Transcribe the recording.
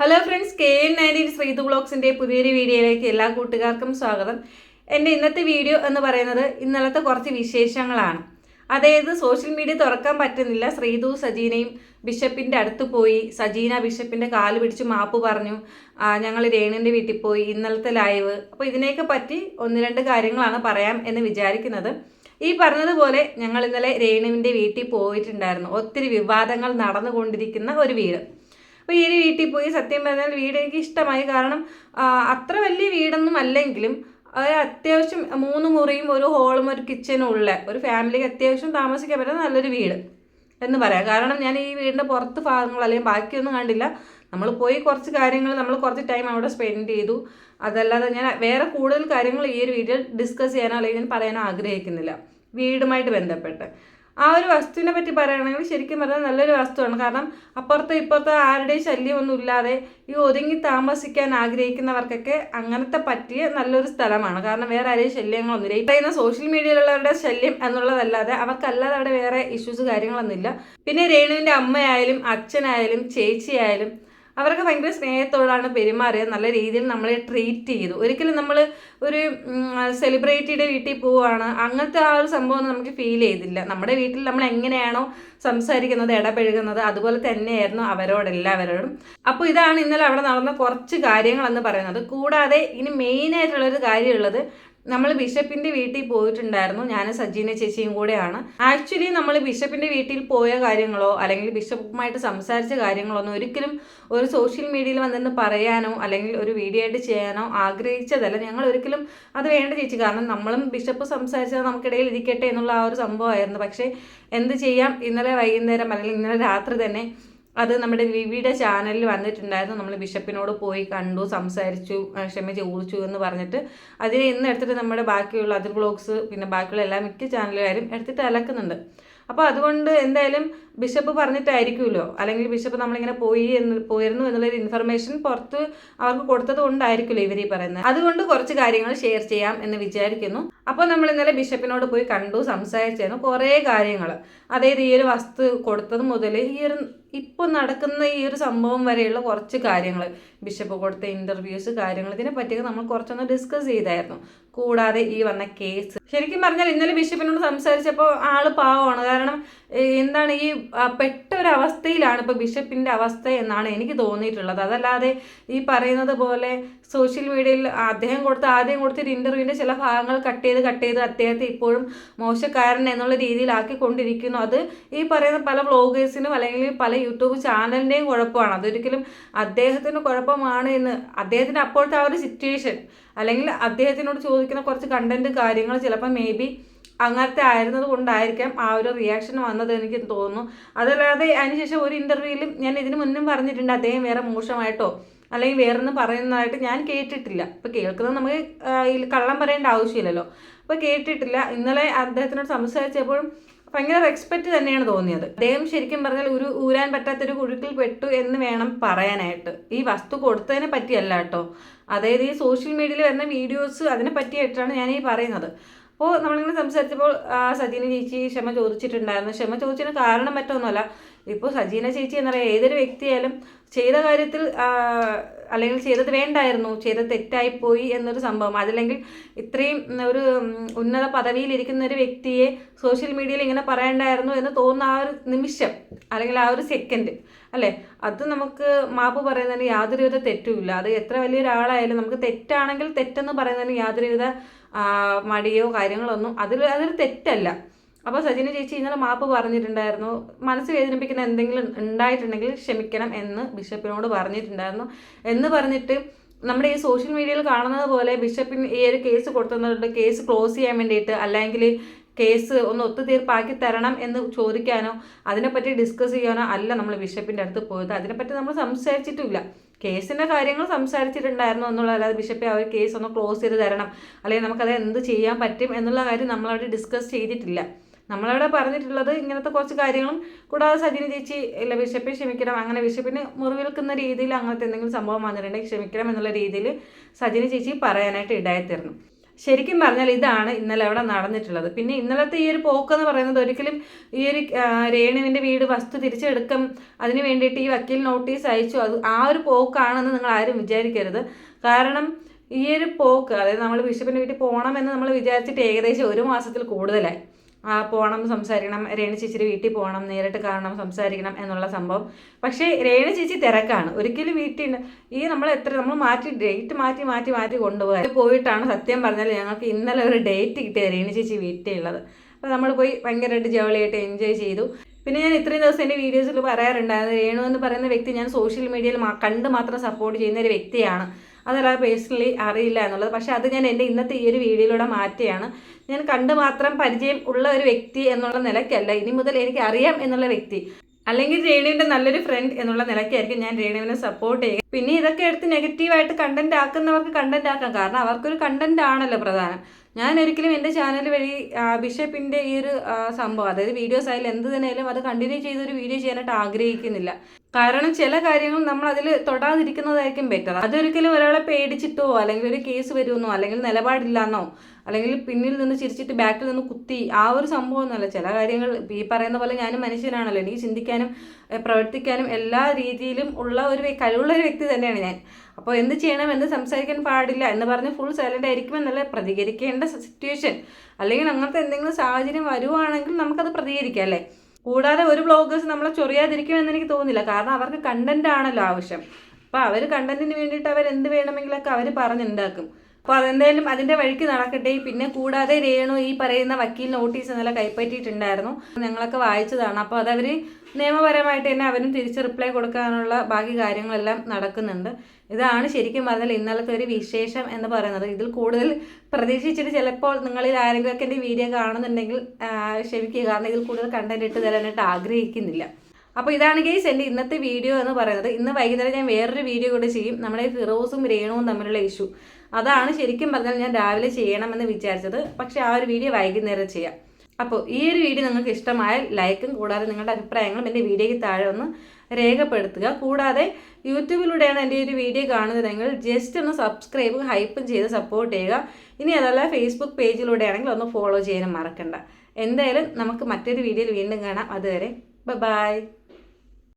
Hello friends K N nineteen Sreethu ബ്ലോഗ്സിന്റെ പുതിയൊരു വീഡിയോയിലേക്ക് എല്ലാ കൂട്ടുകാർക്കും സ്വാഗതം. എന്റെ ഇന്നത്തെ വീഡിയോ എന്ന് പറയുന്നത് ഇന്നലത്തെ കുറച്ച് വിശേഷങ്ങളാണ്. അതായത് സോഷ്യൽ മീഡിയ തുറക്കാൻ പറ്റുന്നില്ല. ശ്രീതു സജീനയും ബിഷപ്പിന്റെ അടുത്ത് പോയി. സജീന ബിഷപ്പിന്റെ കാൽ പിടിച്ച് മാപ്പ് പറഞ്ഞു. ഞങ്ങൾ രേണുവിന്റെ വീട്ടിൽ പോയി ഇന്നലത്തെ ലൈവ് അപ്പോൾ ഇതിനെയൊക്കെ പറ്റി ഒന്ന് രണ്ട് കാര്യങ്ങളാണ് പറയാം എന്ന് വിചാരിക്കുന്നത്. ഈ പറഞ്ഞതുപോലെ ഞങ്ങൾ ഇന്നലെ രേണുവിന്റെ വീട്ടിൽ പോയിട്ടുണ്ടായിരുന്നു. ഒത്തിരി വിവാദങ്ങൾ നടന്നുകൊണ്ടിരിക്കുന്ന ഒരു വീട്. അപ്പോൾ ഈ ഒരു വീട്ടിൽ പോയി സത്യം പറഞ്ഞാൽ വീട് എനിക്ക് ഇഷ്ടമായി. കാരണം അത്ര വലിയ വീടൊന്നും അല്ലെങ്കിലും അത്യാവശ്യം മൂന്ന് മുറിയും ഒരു ഹോളും ഒരു കിച്ചനും ഉള്ള ഒരു ഫാമിലിക്ക് അത്യാവശ്യം താമസിക്കാൻ പറ്റുന്ന നല്ലൊരു വീട് എന്ന് പറയാം. കാരണം ഞാൻ ഈ വീടിന്റെ പുറത്ത് ഭാഗങ്ങൾ അല്ലെങ്കിൽ ബാക്കിയൊന്നും കണ്ടില്ല. നമ്മൾ പോയി കുറച്ച് കാര്യങ്ങൾ നമ്മൾ കുറച്ച് ടൈം അവിടെ സ്പെൻഡ് ചെയ്തു. അതല്ലാതെ ഞാൻ വേറെ കൂടുതൽ കാര്യങ്ങൾ ഈ ഒരു വീട്ടിൽ ഡിസ്കസ് ചെയ്യാനോ അല്ലെങ്കിൽ ഞാൻ പറയാനോ ആഗ്രഹിക്കുന്നില്ല. വീടുമായിട്ട് ബന്ധപ്പെട്ട്. ആ ഒരു വസ്തുവിനെ പറ്റി പറയുകയാണെങ്കിൽ ശരിക്കും പറഞ്ഞാൽ നല്ലൊരു വസ്തുവാണ്. കാരണം അപ്പുറത്തെ ഇപ്പുറത്തെ ആരുടെയും ശല്യമൊന്നും ഇല്ലാതെ ഈ ഒതുങ്ങി താമസിക്കാൻ ആഗ്രഹിക്കുന്നവർക്കൊക്കെ അങ്ങനത്തെ പറ്റിയ നല്ലൊരു സ്ഥലമാണ്. കാരണം വേറെ ആരെയും ശല്യങ്ങളൊന്നുമില്ല. ഈ പറയുന്ന സോഷ്യൽ മീഡിയയിലുള്ളവരുടെ ശല്യം എന്നുള്ളതല്ലാതെ അവർക്കല്ലാതെ അവിടെ വേറെ ഇഷ്യൂസ് കാര്യങ്ങളൊന്നുമില്ല. പിന്നെ രേണുവിന്റെ അമ്മയായാലും അച്ഛനായാലും ചേച്ചിയായാലും അവരൊക്കെ ഭയങ്കര സ്നേഹത്തോടാണ് പെരുമാറിയത്. നല്ല രീതിയിൽ നമ്മളെ ട്രീറ്റ് ചെയ്തു. ഒരിക്കലും നമ്മൾ ഒരു സെലിബ്രിറ്റിയുടെ വീട്ടിൽ പോവുകയാണ് അങ്ങനത്തെ ആ ഒരു സംഭവം നമുക്ക് ഫീൽ ചെയ്തില്ല. നമ്മുടെ വീട്ടിൽ നമ്മൾ എങ്ങനെയാണോ സംസാരിക്കുന്നത് ഇടപഴകുന്നത് അതുപോലെ തന്നെയായിരുന്നു അവരോട് എല്ലാവരോടും. അപ്പോൾ ഇതാണ് ഇന്നലെ അവിടെ നടന്ന കുറച്ച് കാര്യങ്ങളെന്ന് പറയുന്നത്. കൂടാതെ ഇനി മെയിനായിട്ടുള്ളൊരു കാര്യമുള്ളത് നമ്മൾ ബിഷപ്പിന്റെ വീട്ടിൽ പോയിട്ടുണ്ടായിരുന്നു. ഞാൻ സജീന ചേച്ചിയും കൂടെയാണ്. ആക്ച്വലി നമ്മൾ ബിഷപ്പിന്റെ വീട്ടിൽ പോയ കാര്യങ്ങളോ അല്ലെങ്കിൽ ബിഷപ്പുമായിട്ട് സംസാരിച്ച കാര്യങ്ങളോ ഒന്നും ഒരിക്കലും ഒരു സോഷ്യൽ മീഡിയയിൽ വന്നിട്ട് പറയാനോ അല്ലെങ്കിൽ ഒരു വീഡിയോ ആയിട്ട് ചെയ്യാനോ ആഗ്രഹിച്ചതല്ല. ഞങ്ങൾ ഒരിക്കലും അത് വേണ്ട ചേച്ചി. കാരണം നമ്മളും ബിഷപ്പ് സംസാരിച്ചത് നമുക്കിടയിൽ ഇരിക്കട്ടെ എന്നുള്ള ആ ഒരു സംഭവമായിരുന്നു. പക്ഷേ എന്ത് ചെയ്യാം? ഇന്നലെ വൈകുന്നേരം അല്ലെങ്കിൽ ഇന്നലെ രാത്രി തന്നെ അത് നമ്മുടെ വിവിയുടെ ചാനലിൽ വന്നിട്ടുണ്ടായിരുന്നു. നമ്മൾ ബിഷപ്പിനോട് പോയി കണ്ടു സംസാരിച്ചു ക്ഷമ ചോദിച്ചു എന്ന് പറഞ്ഞിട്ട് അതിനെ ഇന്ന് എടുത്തിട്ട് നമ്മുടെ ബാക്കിയുള്ള അതിർ ബ്ലോഗ്സ് പിന്നെ ബാക്കിയുള്ള എല്ലാ മിക്ക ചാനലുകാരും എടുത്തിട്ട് അലക്കുന്നുണ്ട്. അപ്പോൾ അതുകൊണ്ട് എന്തായാലും ബിഷപ്പ് പറഞ്ഞിട്ടായിരിക്കുമല്ലോ. അല്ലെങ്കിൽ ബിഷപ്പ് നമ്മളിങ്ങനെ പോയി എന്ന് പോയിരുന്നു എന്നുള്ളൊരു ഇൻഫർമേഷൻ പുറത്ത് അവർക്ക് കൊടുത്തത് കൊണ്ടായിരിക്കുമല്ലോ ഇവർ ഈ പറയുന്നത്. അതുകൊണ്ട് കുറച്ച് കാര്യങ്ങൾ ഷെയർ ചെയ്യാം എന്ന് വിചാരിക്കുന്നു. അപ്പോൾ നമ്മൾ ഇന്നലെ ബിഷപ്പിനോട് പോയി കണ്ടു സംസാരിച്ചായിരുന്നു കുറേ കാര്യങ്ങൾ. അതായത് ഈ ഒരു വസ്തു കൊടുത്തത് മുതൽ ഈ ഒരു ഇപ്പോൾ നടക്കുന്ന ഈ ഒരു സംഭവം വരെയുള്ള കുറച്ച് കാര്യങ്ങൾ ബിഷപ്പ് കൊടുത്ത ഇന്റർവ്യൂസ് കാര്യങ്ങൾ ഇതിനെ പറ്റിയൊക്കെ നമ്മൾ കുറച്ചൊന്ന് ഡിസ്കസ് ചെയ്തായിരുന്നു. കൂടാതെ ഈ വന്ന കേസ് ശരിക്കും പറഞ്ഞാൽ ഇന്നലെ ബിഷപ്പിനോട് സംസാരിച്ചപ്പോൾ ആൾ പാവമാണ്. കാരണം എന്താണ് ഈ പെട്ട ഒരു അവസ്ഥയിലാണ് ഇപ്പോൾ ബിഷപ്പിന്റെ അവസ്ഥ എന്നാണ് എനിക്ക് തോന്നിയിട്ടുള്ളത്. അതല്ലാതെ ഈ പറയുന്നത് പോലെ സോഷ്യൽ മീഡിയയിൽ അദ്ദേഹം കൊടുത്ത ആദ്യം കൊടുത്തൊരു ഇന്റർവ്യൂവിന്റെ ചില ഭാഗങ്ങൾ കട്ട് ചെയ്ത് കട്ട് ചെയ്ത് അദ്ദേഹത്തെ ഇപ്പോഴും മോശക്കാരൻ എന്നുള്ള രീതിയിലാക്കിക്കൊണ്ടിരിക്കുന്നു. അത് ഈ പറയുന്ന പല വ്ളോഗേഴ്സിനും അല്ലെങ്കിൽ പല യൂട്യൂബ് ചാനലിന്റെയും കുഴപ്പമാണ്. അതൊരിക്കലും അദ്ദേഹത്തിന് കുഴപ്പമാണ് എന്ന് അദ്ദേഹത്തിന്റെ അപ്പോഴത്തെ ആ ഒരു സിറ്റുവേഷൻ അല്ലെങ്കിൽ അദ്ദേഹത്തിനോട് ചോദിക്കുന്ന കുറച്ച് കണ്ടന്റ് കാര്യങ്ങൾ ചിലപ്പോൾ മേ ബി അങ്ങനത്തെ ആയിരുന്നത് കൊണ്ടായിരിക്കാം ആ ഒരു റിയാക്ഷൻ വന്നത് എനിക്ക് തോന്നുന്നു. അതല്ലാതെ അതിനുശേഷം ഒരു ഇന്റർവ്യൂവിലും ഞാൻ ഇതിനു മുന്നും പറഞ്ഞിട്ടുണ്ട് അദ്ദേഹം വേറെ മോശമായിട്ടോ അല്ലെങ്കിൽ വേറൊന്നും പറയുന്നതായിട്ട് ഞാൻ കേട്ടിട്ടില്ല. ഇപ്പോൾ കേൾക്കുന്നത് നമുക്ക് കള്ളം പറയേണ്ട ആവശ്യമില്ലല്ലോ. അപ്പോൾ കേട്ടിട്ടില്ല. ഇന്നലെ അദ്ദേഹത്തിനോട് സംസാരിച്ചപ്പോഴും ഭയങ്കര റെസ്പെക്റ്റ് തന്നെയാണ് തോന്നിയത്. അദ്ദേഹം ശരിക്കും പറഞ്ഞാൽ ഒരു ഊരാൻ പറ്റാത്തൊരു കുഴുക്കിൽ പെട്ടു എന്ന് വേണം പറയാനായിട്ട്. ഈ വസ്തു കൊടുത്തതിനെ പറ്റിയല്ല കേട്ടോ. അതായത് ഈ സോഷ്യൽ മീഡിയയിൽ വരുന്ന വീഡിയോസ് അതിനെ പറ്റിയായിട്ടാണ് ഞാൻ ഈ പറയുന്നത്. അപ്പോൾ നമ്മളിങ്ങനെ സംസാരിച്ചപ്പോൾ സജീന ചേച്ചി ക്ഷമ ചോദിച്ചിട്ടുണ്ടായിരുന്നു. ക്ഷമ ചോദിച്ചതിന് കാരണം മറ്റൊന്നുമല്ല. ഇപ്പോൾ സജീന ചേച്ചി എന്ന് പറയുക ഏതൊരു വ്യക്തിയായാലും ചെയ്ത കാര്യത്തിൽ അല്ലെങ്കിൽ ചെയ്തത് വേണ്ടായിരുന്നു ചെയ്തത് തെറ്റായിപ്പോയി എന്നൊരു സംഭവം. അതല്ലെങ്കിൽ ഇത്രയും ഒരു ഉന്നത പദവിയിലിരിക്കുന്ന ഒരു വ്യക്തിയെ സോഷ്യൽ മീഡിയയിൽ ഇങ്ങനെ പറയണ്ടായിരുന്നു എന്ന് തോന്നുന്ന ആ ഒരു നിമിഷം അല്ലെങ്കിൽ ആ ഒരു സെക്കൻഡ് അല്ലേ? അത് നമുക്ക് മാപ്പ് പറയുന്നതിന് യാതൊരുവിധ തെറ്റുമില്ല. അത് എത്ര വലിയൊരാളായാലും നമുക്ക് തെറ്റാണെങ്കിൽ തെറ്റെന്ന് പറയുന്നതിന് യാതൊരുവിധ മടിയോ കാര്യങ്ങളൊന്നും അതിൽ അതൊരു തെറ്റല്ല. അപ്പോൾ സജിന ചേച്ചി ഇന്നലെ മാപ്പ് പറഞ്ഞിട്ടുണ്ടായിരുന്നു. മനസ്സ് വേദനിപ്പിക്കുന്ന എന്തെങ്കിലും ഉണ്ടായിട്ടുണ്ടെങ്കിൽ ക്ഷമിക്കണം എന്ന് ബിഷപ്പിനോട് പറഞ്ഞിട്ടുണ്ടായിരുന്നു. എന്ന് പറഞ്ഞിട്ട് നമ്മുടെ ഈ സോഷ്യൽ മീഡിയയിൽ കാണുന്നത് പോലെ ബിഷപ്പിന് ഈ ഒരു കേസ് കൊടുത്തുകൊണ്ട് കേസ് ക്ലോസ് ചെയ്യാൻ വേണ്ടിയിട്ട് അല്ലെങ്കിൽ കേസ് ഒന്ന് ഒത്തുതീർപ്പാക്കി തരണം എന്ന് ചോദിക്കാനോ അതിനെപ്പറ്റി ഡിസ്കസ് ചെയ്യാനോ അല്ല നമ്മൾ ബിഷപ്പിന്റെ അടുത്ത് പോയത്. അതിനെപ്പറ്റി നമ്മൾ സംസാരിച്ചിട്ടില്ല കേസിന്റെ കാര്യങ്ങൾ സംസാരിച്ചിട്ടുണ്ടായിരുന്നു എന്നുള്ളതല്ലാതെ ബിഷപ്പെ ആ ഒരു കേസ് ഒന്ന് ക്ലോസ് ചെയ്ത് തരണം. അല്ലെങ്കിൽ നമുക്കത് എന്ത് ചെയ്യാൻ പറ്റും എന്നുള്ള കാര്യം നമ്മളവിടെ ഡിസ്കസ് ചെയ്തിട്ടില്ല. നമ്മളവിടെ പറഞ്ഞിട്ടുള്ളത് ഇങ്ങനത്തെ കുറച്ച് കാര്യങ്ങളും കൂടാതെ സജിനി ചേച്ചി ഇല്ല ബിഷപ്പെ ക്ഷമിക്കണം അങ്ങനെ ബിഷപ്പിന് മുറിവേൽക്കുന്ന രീതിയിൽ അങ്ങനത്തെ എന്തെങ്കിലും സംഭവം വന്നിട്ടുണ്ടെങ്കിൽ ക്ഷമിക്കണം എന്നുള്ള രീതിയിൽ സജിനി ചേച്ചി പറയാനായിട്ട് ഇടയായിത്തീർന്നു. ശരിക്കും പറഞ്ഞാൽ ഇതാണ് ഇന്നലെ അവിടെ നടന്നിട്ടുള്ളത്. പിന്നെ ഇന്നലത്തെ ഈ ഒരു പോക്ക് എന്ന് പറയുന്നത് ഒരിക്കലും ഈ ഒരു രേണുവിന്റെ വീട് വസ്തു തിരിച്ചെടുക്കും അതിന് വേണ്ടിയിട്ട് ഈ വക്കീൽ നോട്ടീസ് അയച്ചു. അത് ആ ഒരു പോക്കാണെന്ന് നിങ്ങൾ ആരും വിചാരിക്കരുത്. കാരണം ഈ ഒരു പോക്ക് അതായത് നമ്മൾ ബിഷപ്പിന്റെ വീട്ടിൽ പോകണമെന്ന് നമ്മൾ വിചാരിച്ചിട്ട് ഏകദേശം ഒരു മാസത്തിൽ കൂടുതലായി. പോകണം സംസാരിക്കണം രേണു ചേച്ചിയുടെ വീട്ടിൽ പോകണം നേരിട്ട് കാണണം സംസാരിക്കണം എന്നുള്ള സംഭവം. പക്ഷേ രേണു ചേച്ചി തിരക്കാണ്. ഒരിക്കലും വീട്ടിൽ ഈ നമ്മൾ എത്ര നമ്മൾ മാറ്റി ഡേറ്റ് മാറ്റി മാറ്റി മാറ്റി കൊണ്ടുപോകാൻ. പോയിട്ടാണ് സത്യം പറഞ്ഞാൽ ഞങ്ങൾക്ക് ഇന്നലെ ഒരു ഡേറ്റ് കിട്ടിയത് രേണു ചേച്ചി വീട്ടിലുള്ളത് അപ്പോൾ നമ്മൾ പോയി ഭയങ്കരമായിട്ട് ജോളിയായിട്ട് എൻജോയ് ചെയ്തു. പിന്നെ ഞാൻ ഇത്രയും ദിവസം എന്റെ വീഡിയോസിൽ പറയാറുണ്ടായിരുന്നു രേണു എന്ന് പറയുന്ന വ്യക്തി ഞാൻ സോഷ്യൽ മീഡിയയിൽ കണ്ട് മാത്രം സപ്പോർട്ട് ചെയ്യുന്ന ഒരു വ്യക്തിയാണ്. അതല്ലാതെ പേഴ്സണലി അറിയില്ല എന്നുള്ളത്. പക്ഷേ അത് ഞാൻ എന്റെ ഇന്നത്തെ ഈ ഒരു വീഡിയോയിലൂടെ മാറ്റിയാണ്. ഞാൻ കണ്ട് മാത്രം പരിചയം ഉള്ള ഒരു വ്യക്തി എന്നുള്ള നിലയ്ക്കല്ല. ഇനി മുതൽ എനിക്ക് അറിയാം എന്നുള്ള വ്യക്തി. അല്ലെങ്കിൽ രേണുവിന്റെ നല്ലൊരു ഫ്രണ്ട് എന്നുള്ള നിലയ്ക്കായിരിക്കും ഞാൻ രേണുവിനെ സപ്പോർട്ട് ചെയ്യുക. പിന്നെ ഇതൊക്കെ എടുത്ത് നെഗറ്റീവായിട്ട് കണ്ടന്റ് ആക്കുന്നവർക്ക് കണ്ടന്റ് ആക്കാം. കാരണം അവർക്കൊരു കണ്ടന്റ് ആണല്ലോ പ്രധാനം. ഞാൻ ഒരിക്കലും എന്റെ ചാനൽ വഴി ബിഷപ്പിന്റെ ഈ ഒരു സംഭവം അതായത് വീഡിയോസ് ആയാലും എന്ത് തന്നെയായാലും അത് കണ്ടിന്യൂ ചെയ്തൊരു വീഡിയോ ചെയ്യാനായിട്ട് ആഗ്രഹിക്കുന്നില്ല. കാരണം ചില കാര്യങ്ങൾ നമ്മൾ അതിൽ തൊടാതിരിക്കുന്നതായിരിക്കും ബെറ്റർ അതൊരിക്കലും ഒരാളെ പേടിച്ചിട്ടോ അല്ലെങ്കിൽ ഒരു കേസ് വരുമെന്നോ അല്ലെങ്കിൽ നിലപാടില്ലാന്നോ അല്ലെങ്കിൽ പിന്നിൽ നിന്ന് ചിരിച്ചിട്ട് ബാക്കിൽ നിന്ന് കുത്തി ആ ഒരു സംഭവം ചില കാര്യങ്ങൾ ഈ പറയുന്ന പോലെ ഞാനും മനുഷ്യനാണല്ലോ. എനിക്ക് ചിന്തിക്കാനും പ്രവർത്തിക്കാനും എല്ലാ രീതിയിലും ഉള്ള ഒരു കഴിവുള്ള ഒരു വ്യക്തി തന്നെയാണ് ഞാൻ. അപ്പോൾ എന്ത് ചെയ്യണം എന്ത് സംസാരിക്കാൻ പാടില്ല എന്ന് പറഞ്ഞ് ഫുൾ സൈലന്റ് ആയിരിക്കുമെന്നല്ല പ്രതികരിക്കേണ്ട സിറ്റുവേഷൻ അല്ലെങ്കിൽ അങ്ങനത്തെ എന്തെങ്കിലും സാഹചര്യം വരുവാണെങ്കിൽ നമുക്കത് പ്രതികരിക്കാം അല്ലേ? കൂടാതെ ഒരു ബ്ലോഗേഴ്സ് നമ്മളെ ചൊറിയാതിരിക്കുമെന്ന് എനിക്ക് തോന്നുന്നില്ല. കാരണം അവർക്ക് കണ്ടന്റ് ആണല്ലോ ആവശ്യം. അപ്പോൾ അവർ കണ്ടന്റിന് വേണ്ടിയിട്ട് അവർ എന്ത് വേണമെങ്കിലൊക്കെ അവർ പറഞ്ഞുണ്ടാക്കും. അപ്പോൾ അതെന്തായാലും അതിന്റെ വഴിക്ക് നടക്കട്ടെ. പിന്നെ കൂടാതെ രേണു ഈ പറയുന്ന വക്കീൽ നോട്ടീസ് ഇന്നലെ കൈപ്പറ്റിയിട്ടുണ്ടായിരുന്നു. ഞങ്ങളൊക്കെ വായിച്ചതാണ്. അപ്പോൾ അതവർ നിയമപരമായിട്ട് തന്നെ അവരും തിരിച്ച് റിപ്ലൈ കൊടുക്കാനുള്ള ബാക്കി കാര്യങ്ങളെല്ലാം നടക്കുന്നുണ്ട്. ഇതാണ് ശരിക്കും പറഞ്ഞാൽ ഇന്നലത്തെ ഒരു വിശേഷം എന്ന് പറയുന്നത്. ഇതിൽ കൂടുതൽ പ്രതീക്ഷിച്ചിട്ട് ചിലപ്പോൾ നിങ്ങളിൽ ആരെങ്കിലുമൊക്കെ എന്റെ വീഡിയോ കാണുന്നുണ്ടെങ്കിൽ ക്ഷമിക്കുക. കാരണം ഇതിൽ കൂടുതൽ കണ്ടന്റ് ഇട്ട് തരാനായിട്ട് ആഗ്രഹിക്കുന്നില്ല. അപ്പോൾ ഇതാണ് ഗെയ്സ് എന്റെ ഇന്നത്തെ വീഡിയോ എന്ന് പറയുന്നത്. ഇന്ന് വൈകുന്നേരം ഞാൻ വേറൊരു വീഡിയോ കൂടെ ചെയ്യും. നമ്മുടെ ഫിറോസും രേണുവും തമ്മിലുള്ള ഇഷ്യൂ അതാണ് ശരിക്കും പറഞ്ഞാൽ ഞാൻ രാവിലെ ചെയ്യണമെന്ന് വിചാരിച്ചത്. പക്ഷേ ആ ഒരു വീഡിയോ വൈകുന്നേരം ചെയ്യാം. അപ്പോൾ ഈ ഒരു വീഡിയോ നിങ്ങൾക്ക് ഇഷ്ടമായാൽ ലൈക്കും കൂടാതെ നിങ്ങളുടെ അഭിപ്രായങ്ങളും എന്റെ വീഡിയോയ്ക്ക് താഴെ ഒന്ന് രേഖപ്പെടുത്തുക. കൂടാതെ യൂട്യൂബിലൂടെയാണ് എന്റെ ഈ ഒരു വീഡിയോ കാണുന്നതെങ്കിൽ ജസ്റ്റ് ഒന്ന് സബ്സ്ക്രൈബ് ഹൈപ്പും ചെയ്ത് സപ്പോർട്ട് ചെയ്യുക. ഇനി അതല്ല ഫേസ്ബുക്ക് പേജിലൂടെയാണെങ്കിൽ ഒന്ന് ഫോളോ ചെയ്യാനും മറക്കണ്ട. എന്തായാലും നമുക്ക് മറ്റൊരു വീഡിയോയിൽ വീണ്ടും കാണാം. അതുവരെ ബൈ